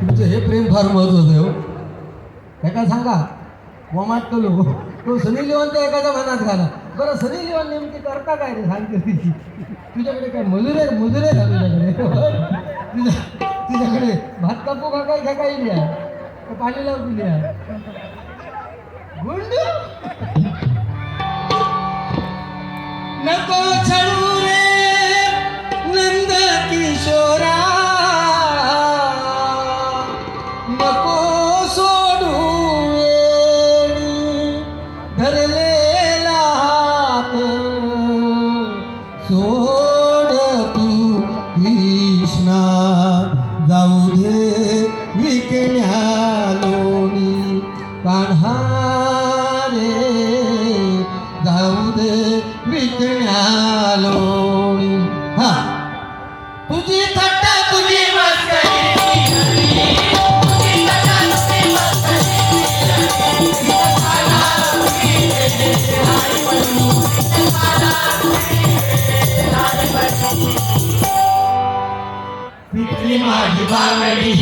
तुमचं हे प्रेम फार महत्वाचं आहे हो. काय काय सांगा? मोमाट कलो तो सनी लिवान तर एखाद्या मनात घाला. बरं सनी लिओन नेमकी करता काय रे? सांगते ती तुझ्याकडे काय मजुरे मजुरे का तुझ्याकडे? तुझ्या तुझ्याकडे भात कापू का काय? काय लिहा. पाणी लावून लिहा. गुंड? सोड तू कृष्णा जाऊ दे विकण्या लोणी रे जाऊ दे विकण्या लोणी हा. तुझी थट्टा पितली माझी बांगडी